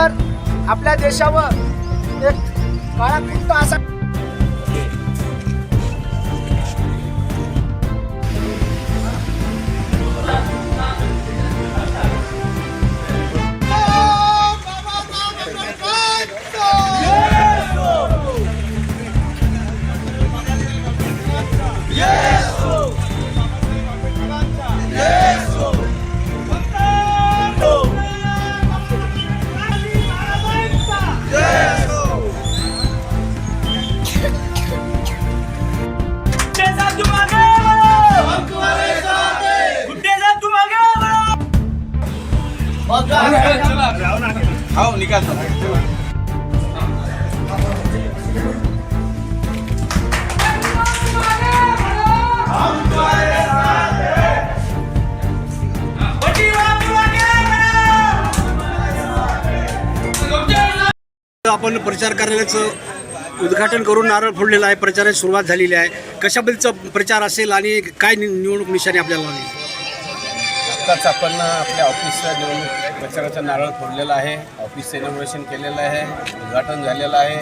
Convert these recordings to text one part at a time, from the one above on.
आपल्या देशावर एक काळाकुंट असा बटी आपण प्रचार कार्यालयाचं उद्घाटन करून नारळ फोडलेला आहे. प्रचाराची सुरुवात झालेली आहे. कशाबद्दलचा प्रचार असेल आणि काय निवडणूक निशाणी आपल्याला लागली? आत्ताच आपण आपल्या ऑफिसचं निवडणूक प्रचाराचं नारळ फोडलेलं आहे. ऑफिसचं इनॉग्रेशन केलेलं आहे. उद्घाटन झालेलं आहे.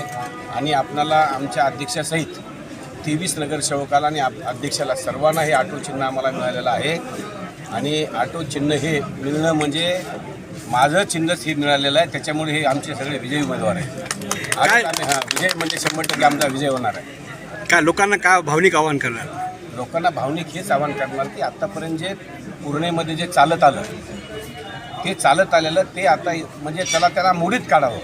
आणि आपणाला आमच्या अध्यक्षासहित तेवीस नगरसेवकाला आणि आप- अध्यक्षाला सर्वांना हे ऑटो चिन्ह आम्हाला मिळालेलं आहे. आणि ऑटो चिन्ह हे मिळणं म्हणजे माझं चिन्हच हे मिळालेलं आहे. त्याच्यामुळे हे आमचे सगळे विजयी उमेदवार आहेत. हां विजय म्हणजे शंभर टक्के आमचा विजय होणार आहे. काय लोकांना काय भावनिक आवाहन करणार? लोकांना भावनिक हेच आवाहन करणार की आत्तापर्यंत जे पूर्णेमध्ये जे चालत आलं ते चालत आलेलं ते आता म्हणजे त्याला त्याला मोडीत काढावं.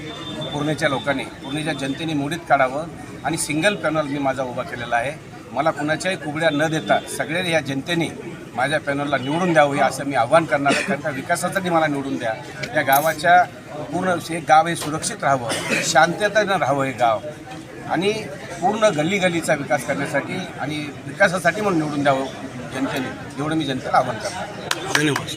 पूर्णेच्या लोकांनी पूर्णेच्या जनतेने मोडीत काढावं आणि सिंगल पॅनल मी माझा उभा केलेला आहे. मला कुणाच्याही कुबड्या न देता सगळे या जनतेने माझ्या पॅनलला निवडून द्यावं हे असं मी आव्हान करणार आहे. कारण का विकासासाठी मला निवडून द्या. या गावाच्या पूर्ण हे गाव हे सुरक्षित राहावं. शांततेनं राहावं हे गाव. आणि पूर्ण गल्ली गल्लीचा विकास करण्यासाठी आणि विकासासाठी म्हणून निवडून द्यावं जनतेने. एवढं मी जनतेला आव्हान करणार धन्यवाद.